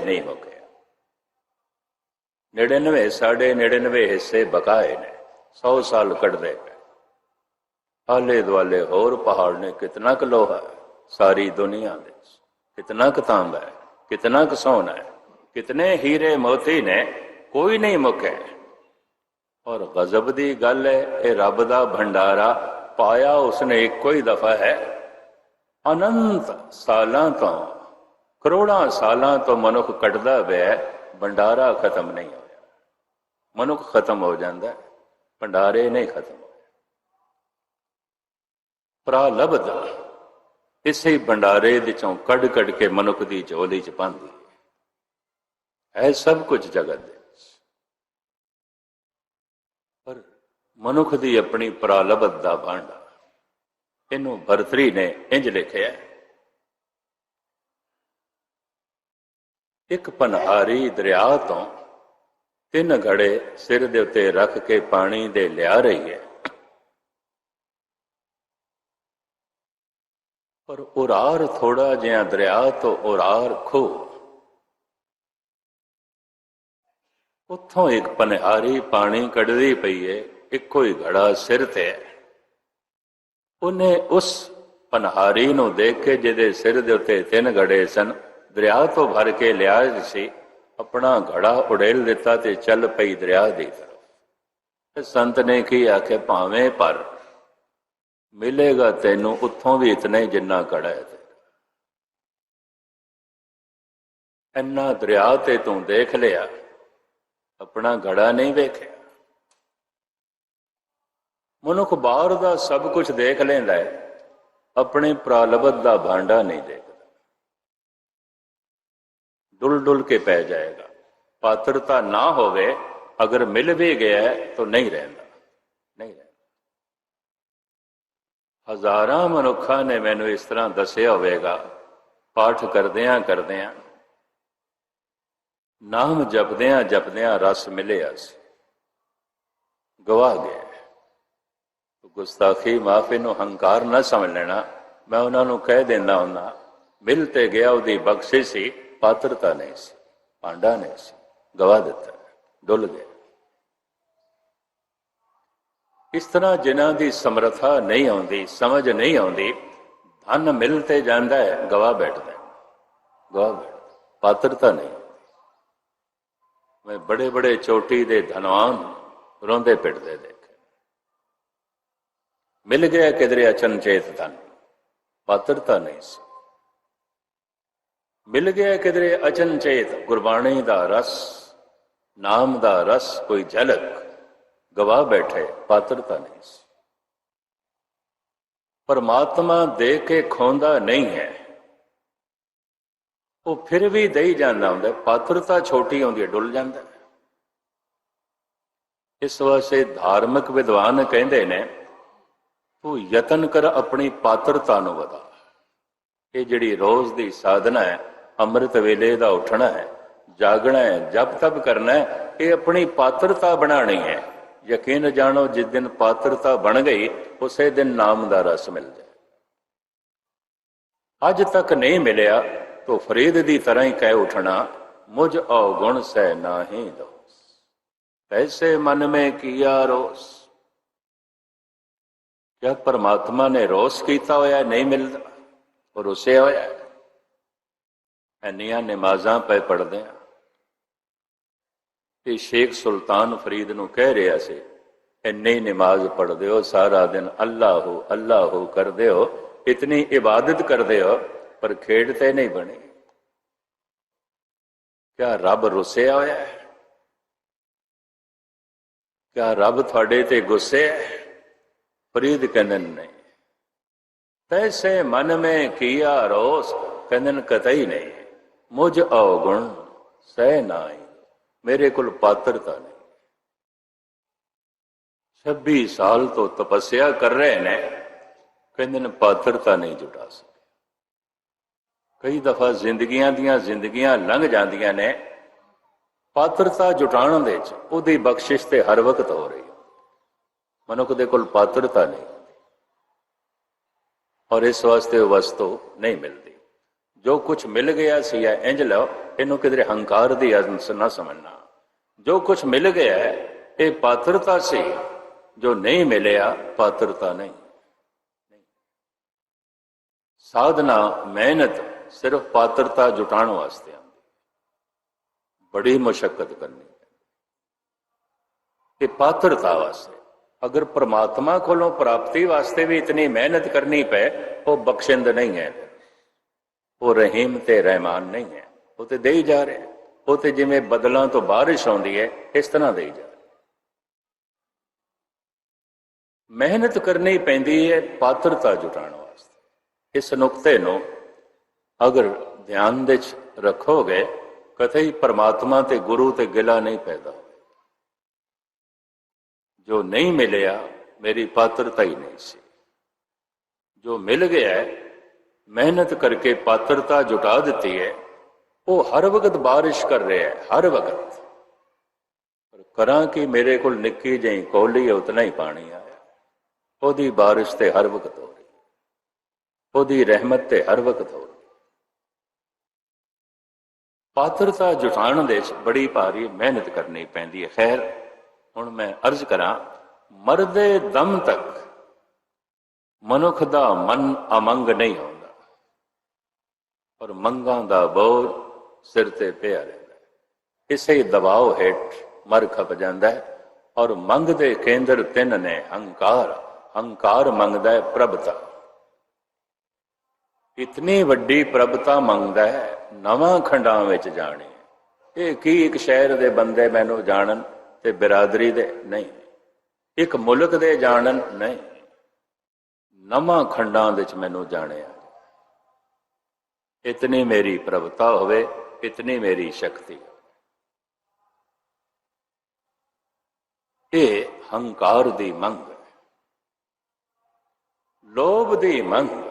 ਨਹੀਂ ਮੁੱਕਿਆ 99 ਸਾਡੇ 99 ਹਿੱਸੇ ਬਕਾਏ ਨੇ 100 ਸਾਲ ਕੱਢਦੇ ਪਏ। ਆਲੇ ਦੁਆਲੇ ਹੋਰ ਪਹਾੜ ਨੇ ਕਿਤਨਾ ਕੁ ਲੋਹਾ ਸਾਰੀ ਦੁਨੀਆ ਦੇ ਕਿਤਨਾ ਕੁ ਤਾਂਬਾ ਹੈ, ਕਿਤਨਾ ਕੁ ਸੋਨਾ ਹੈ, ਕਿਤਨੇ ਹੀਰੇ ਮੋਤੀ ਨੇ, ਕੋਈ ਨਹੀਂ ਮੁੱਕੇ। ਔਰ ਗਜ਼ਬ ਦੀ ਗੱਲ ਹੈ, ਇਹ ਰੱਬ ਦਾ ਭੰਡਾਰਾ ਪਾਇਆ ਉਸਨੇ ਇੱਕੋ ਹੀ ਦਫਾ ਹੈ। ਅਨੰਤ ਸਾਲਾਂ ਤੋਂ ਕਰੋੜਾਂ ਸਾਲਾਂ ਤੋਂ ਮਨੁੱਖ ਕੱਟਦਾ ਪਿਆ ਭੰਡਾਰਾ ਖਤਮ ਨਹੀਂ ਹੋਇਆ ਮਨੁੱਖ ਖਤਮ ਹੋ ਜਾਂਦਾ, ਭੰਡਾਰੇ ਨਹੀਂ ਖਤਮ ਹੋਏ ਇਸੇ ਭੰਡਾਰੇ ਦੇ ਚੋਂ ਕੱਢ ਕੱਢ ਕੇ ਮਨੁੱਖ ਦੀ ਝੋਲੀ ਚ ਪਾਉਂਦੀ ਹੈ। ਇਹ ਸਭ ਕੁਝ ਜਗਤ ਦੇ ਪਰ ਮਨੁੱਖ ਦੀ ਆਪਣੀ ਪ੍ਰਾਲਬਧ ਦਾ ਭਾਂਡਾ, ਇਹਨੂੰ ਭਰਤਰੀ ਨੇ ਇੰਜ ਲਿਖਿਆ ਇੱਕ ਪਨਹਾਰੀ ਦਰਿਆ ਤੋਂ ਤਿੰਨ ਘੜੇ ਸਿਰ ਦੇ ਉੱਤੇ ਰੱਖ ਕੇ ਪਾਣੀ ਦੇ ਲਿਆ ਰਹੀ ਹੈ। ਪਰ ਉਰਾਰ ਥੋੜਾ ਜਿਹਾ ਦਰਿਆ ਤੋਂ ਉਰਾਰ ਖੋ। ਉੱਥੋਂ ਇੱਕ ਪਨਹਾਰੀ ਪਾਣੀ ਕੱਢਦੀ ਪਈ ਏ ਇੱਕੋ ਹੀ ਘੜਾ ਸਿਰ ਤੇ ਹੈ। ਉਹਨੇ ਉਸ ਪਨਹਾਰੀ ਨੂੰ ਦੇਖ ਕੇ ਜਿਹਦੇ ਸਿਰ ਦੇ ਉੱਤੇ ਤਿੰਨ ਘੜੇ ਸਨ ਦਰਿਆ ਤੋਂ ਭਰ ਕੇ ਲਿਆ ਸੀ ਆਪਣਾ ਘੜਾ ਉਡੇਲ ਦਿੱਤਾ ਤੇ ਚੱਲ ਪਈ ਦਰਿਆ ਦੀ ਤਰਫ। ਸੰਤ ਨੇ ਕੀ ਆਖਿਆ, ਭਾਵੇਂ ਪਰ ਮਿਲੇਗਾ ਤੈਨੂੰ ਉੱਥੋਂ ਵੀ ਇਤਨਾ ਹੀ ਜਿੰਨਾ ਘੜਾ ਹੈ ਇੰਨਾ ਦਰਿਆ ਤੇ ਤੂੰ ਦੇਖ ਲਿਆ, ਆਪਣਾ ਘੜਾ ਨਹੀਂ ਵੇਖਿਆ। ਮਨੁੱਖ ਬਾਹਰ ਦਾ ਸਭ ਕੁਝ ਦੇਖ ਲੈਂਦਾ ਹੈ, ਆਪਣੇ ਪ੍ਰਾਲਬਤ ਦਾ ਭਾਂਡਾ ਨਹੀਂ ਦੇਖਦਾ ਡੁੱਲ ਡੁੱਲ ਕੇ ਪੈ ਜਾਏਗਾ। ਪਾਤਰਤਾ ਨਾ ਹੋਵੇ, ਅਗਰ ਮਿਲ ਵੀ ਗਿਆ ਹੈ ਤਾਂ ਨਹੀਂ ਰਹਿੰਦਾ। ਨਹੀਂ ਰਹਿੰਦਾ। ਹਜ਼ਾਰਾਂ ਮਨੁੱਖਾਂ ਨੇ ਮੈਨੂੰ ਇਸ ਤਰ੍ਹਾਂ ਦੱਸਿਆ ਹੋਵੇਗਾ। ਪਾਠ ਕਰਦਿਆਂ ਕਰਦਿਆਂ, ਨਾਮ ਜਪਦਿਆਂ ਜਪਦਿਆਂ ਰਸ ਮਿਲਿਆ ਸੀ। ਗਵਾ ਗਿਆ। ਗੁਸਤਾਖੀ ਮਾਫੀ ਨੂੰ ਹੰਕਾਰ ਨਾ ਸਮਝ ਲੈਣਾ। ਮੈਂ ਉਹਨਾਂ ਨੂੰ ਕਹਿ ਦਿੰਦਾ ਹੁੰਦਾ, ਮਿਲ ਤੇ ਗਿਆ ਉਹਦੀ ਬਖਸ਼ਿਸ਼ ਸੀ। ਪਾਤਰਤਾ ਨਹੀਂ ਸੀ ਭਾਂਡਾ ਨਹੀਂ ਸੀ ਗਵਾ ਦਿੱਤਾ ਡੁੱਲ ਗਿਆ ਇਸ ਤਰ੍ਹਾਂ ਜਿਨ੍ਹਾਂ ਦੀ ਸਮਰੱਥਾ ਨਹੀਂ ਆਉਂਦੀ ਸਮਝ ਨਹੀਂ ਆਉਂਦੀ ਧਨ ਮਿਲ ਤੇ ਜਾਂਦਾ ਹੈ ਗਵਾ ਬੈਠਦਾ ਗਵਾ ਬੈਠਦਾ ਪਾਤਰਤਾ ਨਹੀਂ ਮੈਂ ਬੜੇ ਬੜੇ ਚੋਟੀ ਦੇ ਧਨਵਾਨ ਰੋਂਦੇ ਪਿੱਟਦੇ ਦੇਖੇ ਮਿਲ ਗਿਆ ਕਿਧਰੇ ਅਚਨਚੇਤ ਧਨ ਪਾਤਰਤਾ ਨਹੀਂ ਸੀ ਮਿਲ ਗਿਆ ਕਿਧਰੇ ਅਚਨਚੇਤ ਗੁਰਬਾਣੀ ਦਾ ਰਸ, ਨਾਮ ਦਾ ਰਸ, ਕੋਈ ਝਲਕ ਗਵਾ ਬੈਠੇ ਪਾਤਰਤਾ ਨਹੀਂ ਸੀ। ਪਰਮਾਤਮਾ ਦੇ ਕੇ ਖੋਂਦਾ ਨਹੀਂ ਹੈ। ਉਹ ਫਿਰ ਵੀ ਦੇਈ ਜਾਂਦਾ ਹੁੰਦਾ ਪਾਤਰਤਾ ਛੋਟੀ ਆਉਂਦੀ ਹੈ, ਡੁੱਲ ਜਾਂਦਾ ਇਸ ਵਾਸਤੇ ਧਾਰਮਿਕ ਵਿਦਵਾਨ ਕਹਿੰਦੇ ਨੇ, ਤੂੰ ਯਤਨ ਕਰ ਆਪਣੀ ਪਾਤਰਤਾ ਨੂੰ ਵਧਾ। ਇਹ ਜਿਹੜੀ ਰੋਜ਼ ਦੀ ਸਾਧਨਾ ਹੈ ਅੰਮ੍ਰਿਤ ਵੇਲੇ ਦਾ ਉੱਠਣਾ ਹੈ ਜਾਗਣਾ ਹੈ ਜਪ ਤਪ ਕਰਨਾ ਹੈ ਇਹ ਆਪਣੀ ਪਾਤਰਤਾ ਬਣਾਣੀ ਹੈ ਯਕੀਨ ਜਾਣੋ ਜਿਸ ਦਿਨ ਪਾਤਰਤਾ ਬਣ ਗਈ ਉਸੇ ਦਿਨ ਨਾਮ ਦਾ ਰਸ ਮਿਲ ਜਾਏ ਅੱਜ ਤੱਕ ਨਹੀਂ ਮਿਲਿਆ तो फरीद दी तरह ही कह उठना मुझ अवगुण से नाही दोष कैसे मन में किया रोस क्या परमात्मा ने रोस कीता होया नहीं मिलता और उसे होया ਇੰਨੀਆਂ ਨਮਾਜ਼ਾਂ ਪਏ ਪੜਦੇ ਆ। ਇਹ ਸ਼ੇਖ ਸੁਲਤਾਨ ਫਰੀਦ ਨੂੰ ਕਹਿ ਰਿਹਾ ਸੀ ਇੰਨੀ ਨਮਾਜ਼ ਪੜਦੇ ਹੋ ਸਾਰਾ ਦਿਨ ਅਲਾਹ ਹੋ ਅੱਲਾ ਹੋ ਕਰਦੇ ਹੋ ਇਤਨੀ ਇਬਾਦਤ ਕਰਦੇ ਹੋ ਪਰ ਖੇਡ ਤੇ ਨਹੀਂ ਬਣੀ। ਕਿਆ ਰੱਬ ਰੁੱਸਿਆ ਹੋਇਆ ਹੈ? ਕਿਆ ਰੱਬ ਤੁਹਾਡੇ ਤੇ ਗੁੱਸੇ ਹੈ? ਫਰੀਦ ਕਹਿੰਦੇ ਨਹੀਂ। ਤੈਸੇ ਮਨ ਮੇ ਕੀਆ ਰੋਸ ਕਹਿੰਦੇ ਨੇ, ਕਤਈ ਨਹੀਂ। ਮੁਝ ਔਗੁਣ ਸਹਿ ਨਾਈ ਮੇਰੇ ਕੋਲ ਪਾਤਰਤਾ ਨਹੀਂ। 26 ਸਾਲ ਤੋਂ ਤਪੱਸਿਆ ਕਰ ਰਹੇ ਨੇ, ਕਹਿੰਦੇ ਨੇ ਪਾਤਰਤਾ ਨਹੀਂ ਜੁਟਾ ਸਕੇ ਕਈ ਦਫਾ ਜ਼ਿੰਦਗੀਆਂ ਦੀਆਂ ਜ਼ਿੰਦਗੀਆਂ ਲੰਘ ਜਾਂਦੀਆਂ ਨੇ ਪਾਤਰਤਾ ਜੁਟਾਉਣ ਦੇ ਚ, ਉਹਦੀ ਬਖਸ਼ਿਸ਼ ਤੇ ਹਰ ਵਕਤ ਹੋ ਰਹੀ। ਮਨੁੱਖ ਦੇ ਕੋਲ ਪਾਤਰਤਾ ਨਹੀਂ। ਔਰ ਇਸ ਵਾਸਤੇ ਉਹ ਵਸਤੂ ਨਹੀਂ ਮਿਲਦੀ। ਜੋ ਕੁਝ ਮਿਲ ਗਿਆ ਸੀ ਇਹ ਇੰਜ ਲਓ, ਇਹਨੂੰ ਕਿਧਰੇ ਹੰਕਾਰ ਦੀ ਅੰਸ ਨਾ ਸਮਝਣਾ। ਜੋ ਕੁਝ ਮਿਲ ਗਿਆ ਇਹ ਪਾਤਰਤਾ ਸੀ। ਜੋ ਨਹੀਂ ਮਿਲਿਆ, ਪਾਤਰਤਾ ਨਹੀਂ। ਸਾਧਨਾ, ਮਿਹਨਤ ਸਿਰਫ ਪਾਤਰਤਾ ਜੁਟਾਉਣ ਵਾਸਤੇ ਆਉਂਦੀ। ਬੜੀ ਮੁਸ਼ਕਲ ਕਰਨੀ ਹੈ ਇਹ ਪਾਤਰਤਾ ਵਾਸਤੇ। ਅਗਰ ਪ੍ਰਮਾਤਮਾ ਕੋਲੋਂ ਪ੍ਰਾਪਤੀ ਵਾਸਤੇ ਵੀ ਇਤਨੀ ਮਿਹਨਤ ਕਰਨੀ ਪਏ, ਉਹ ਬਖਸ਼ਿੰਦ ਨਹੀਂ ਹੈ। ਉਹ ਰਹੀਮ ਤੇ ਰਹਿਮਾਨ ਨਹੀਂ ਹੈ। ਉਹ ਤੇ ਦੇਈ ਜਾ ਰਿਹਾ ਉਹ ਤੇ ਜਿਵੇਂ ਬਦਲਾਂ ਤੋਂ ਬਾਰਿਸ਼ ਆਉਂਦੀ ਹੈ, ਇਸ ਤਰ੍ਹਾਂ ਦੇਈ ਜਾ ਰਿਹਾ ਮਿਹਨਤ ਕਰਨੀ ਪੈਂਦੀ ਹੈ, ਪਾਤਰਤਾ ਜੁਟਾਉਣ ਵਾਸਤੇ। ਇਸ ਨੁਕਤੇ ਨੂੰ ਅਗਰ ਧਿਆਨ ਦੇ ਚ ਰੱਖੋਗੇ ਕਤਈ ਪਰਮਾਤਮਾ ਤੇ ਗੁਰੂ ਤੇ ਗਿਲਾ ਨਹੀਂ ਪੈਦਾ ਜੋ ਨਹੀਂ ਮਿਲਿਆ, ਮੇਰੀ ਪਾਤਰਤਾ ਹੀ ਨਹੀਂ ਸੀ। ਜੋ ਮਿਲ ਗਿਆ ਮਿਹਨਤ ਕਰਕੇ ਪਾਤਰਤਾ ਜੁਟਾ ਦਿੱਤੀ ਹੈ। ਉਹ ਹਰ ਵਕਤ ਬਾਰਿਸ਼ ਕਰ ਰਿਹਾ ਹੈ, ਹਰ ਵਕਤ। ਪਰ ਕਰਾਂ ਕਿ ਮੇਰੇ ਕੋਲ ਨਿੱਕੀ ਜਿਹੀ ਕੋਲੀ ਹੈ, ਉਤਨਾ ਹੀ ਪਾਣੀ ਆਇਆ। ਉਹਦੀ ਬਾਰਿਸ਼ ਤੇ ਹਰ ਵਕਤ ਹੋ ਰਹੀ ਉਹਦੀ ਰਹਿਮਤ ਤੇ ਹਰ ਵਕਤ ਹੋ ਰਹੀ ਪਾਤਰਤਾ ਜੁਟਾਉਣ ਦੇ ਵਿੱਚ ਬੜੀ ਭਾਰੀ ਮਿਹਨਤ ਕਰਨੀ ਪੈਂਦੀ ਹੈ। ਖੈਰ, ਹੁਣ ਮੈਂ ਅਰਜ਼ ਕਰਾਂ, ਮਰਦੇ ਦਮ ਤੱਕ ਮਨੁੱਖ ਦਾ ਮਨ ਅਮੰਗ ਨਹੀਂ ਹੋ ਔਰ ਮੰਗਾਂ ਦਾ ਬੋਝ ਸਿਰ ਤੇ ਪਿਆ ਰਹਿੰਦਾ ਹੈ। ਇਸੇ ਦਬਾਅ ਹੇਠ ਮਰ ਖਪ ਜਾਂਦਾ ਹੈ ਔਰ ਮੰਗ ਦੇ ਕੇਂਦਰ ਤਿੰਨ ਨੇ, ਹੰਕਾਰ ਹੰਕਾਰ ਮੰਗਦਾ ਹੈ ਪ੍ਰਭਤਾ। ਇਤਨੀ ਵੱਡੀ ਪ੍ਰਭਤਾ ਮੰਗਦਾ ਹੈ, ਨਵਾਂ ਖੰਡਾਂ ਵਿੱਚ ਜਾਣੀ। ਇਹ ਕੀ ਇੱਕ ਸ਼ਹਿਰ ਦੇ ਬੰਦੇ ਮੈਨੂੰ ਜਾਣਨ ਤੇ ਬਿਰਾਦਰੀ ਦੇ? ਨਹੀਂ। ਇੱਕ ਮੁਲਕ ਦੇ ਜਾਣਨ? ਨਹੀਂ। ਨਵਾਂ ਖੰਡਾਂ ਵਿੱਚ ਮੈਨੂੰ ਜਾਣਿਆ। ਇਤਨੀ ਮੇਰੀ ਪ੍ਰਭਤਾ ਹੋਵੇ ਇਤਨੀ ਮੇਰੀ ਸ਼ਕਤੀ ਇਹ ਹੰਕਾਰ ਦੀ ਮੰਗ ਲੋਭ ਦੀ ਮੰਗ